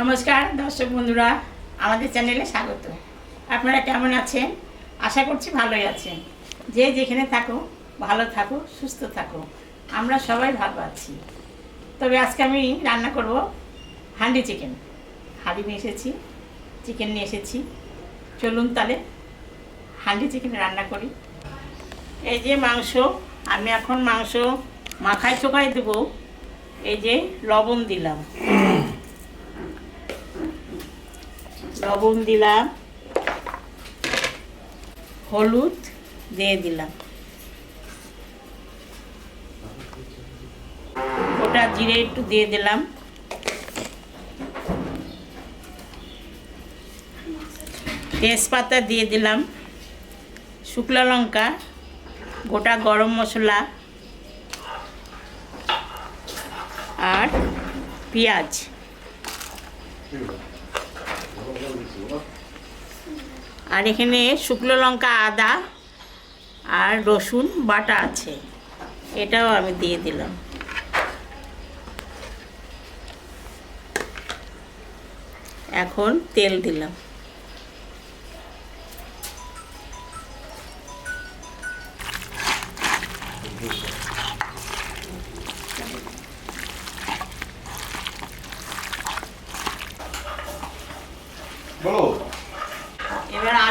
নমস্কার, দর্শক বন্ধুরা, আমাদের চ্যানেলে স্বাগত। আপনারা কেমন আছেন? আশা করছি ভালোই আছেন। যে যেখানে থাকো, ভালো থাকো, সুস্থ থাকো। আমরা সবাই ভালো আছি। তবে আজকে আমি রান্না করব হান্ডি চিকেন। হাঁড়ি নিয়ে এসেছি, চিকেন নিয়ে এসেছি। চলুন তাহলে হান্ডি চিকেন রান্না করি। এই যে মাংস, আমি এখন মাংস মাখায় চোখায় দেবো। এই যে লবণ দিলাম। লবণ দিলাম। হলুদ দিয়ে দিলাম। ওটা জিরে একটু দিয়ে দিলাম। তেজপাতা দিয়ে দিলাম। শুকনো লঙ্কা, গোটা গরম মশলা আর পেঁয়াজ। আর এখানে শুকনো লঙ্কা, আদা আর রসুন বাটা আছে। এটাও আমি দিয়ে দিলাম। এখন তেল দিলাম।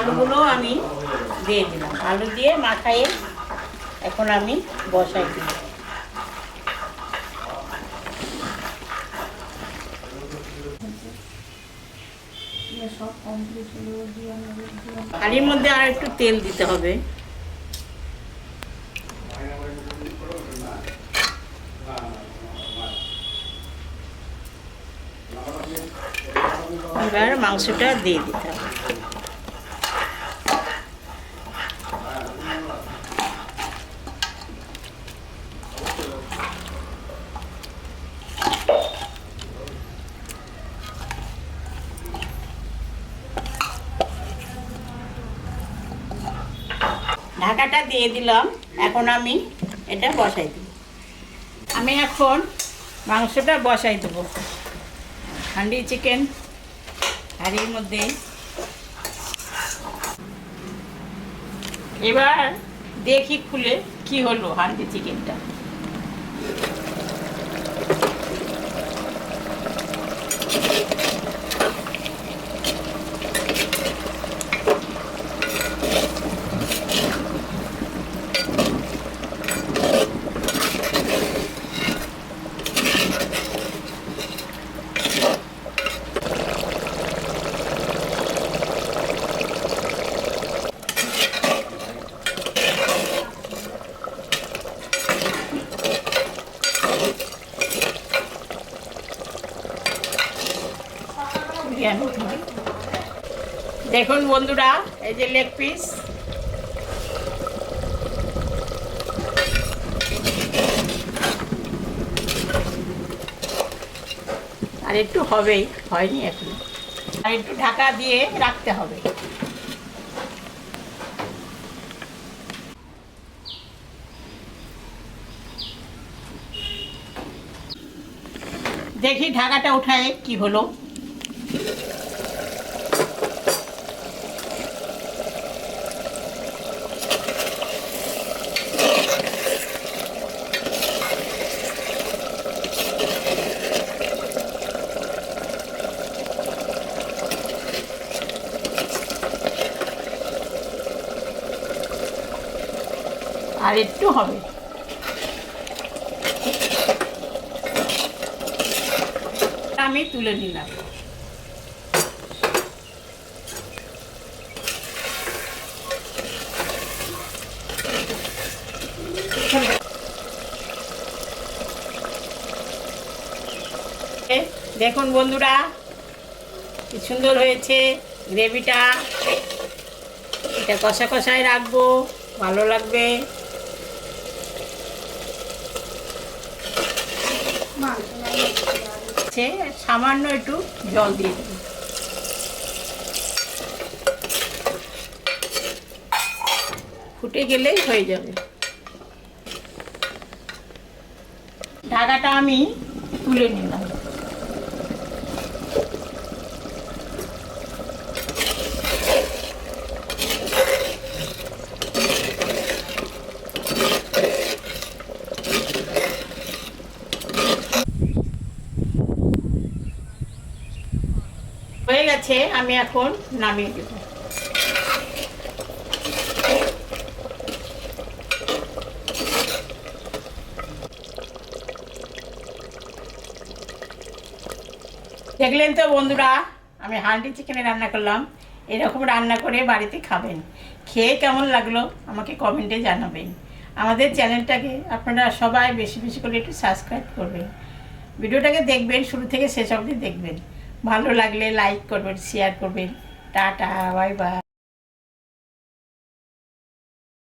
আলুগুলো আমি দিয়ে দিলাম। আলু দিয়ে মাখায়ে এখন আমি বসাই দিলাম হাঁড়ির মধ্যে আর একটু তেল দিতে হবে। এবার মাংসটা দিয়ে দিতে হবে। ঢাকাটা দিয়ে দিলাম। এখন আমি এটা বসাই দেব। আমি এখন মাংসটা বসাই দেবো। হান্ডি চিকেন, হাঁড়ির মধ্যে। এবার দেখি খুলে কি হলো হান্ডি চিকেনটা। বিরিয়ানি দেখুন বন্ধুরা, এই যে লেগ পিস আর একটু হবেই, হয়নি এখন। আর একটু ঢাকা দিয়ে রাখতে হবে। দেখি ঢাকাটা উঠায় কি হলো। আর একটু হবে। আমি তুলে নিলাম। দেখুন বন্ধুরা, কি সুন্দর হয়েছে গ্রেভিটা। এটা কষা কষায় রাখব, ভালো লাগবে। সে সামান্য একটু জল দিয়ে দেবো। ফুটে গেলেই হয়ে যাবে। ঢাকাটা আমি তুলে নিলাম। গেছে আমি এখন নামিয়ে দেব। দেখলেন তো বন্ধুরা, আমি হান্ডি চিকেনে রান্না করলাম। এরকম রান্না করে বাড়িতে খাবেন। খেয়ে কেমন লাগল আমাকে কমেন্টে জানাবেন। আমাদের চ্যানেলটাকে আপনারা সবাই বেশি বেশি করে একটু সাবস্ক্রাইব করবেন। ভিডিওটাকে দেখবেন, শুরু থেকে শেষ অবধি দেখবেন। ভালো লাগলে লাইক করবেন শেয়ার করবেন। Tata bye bye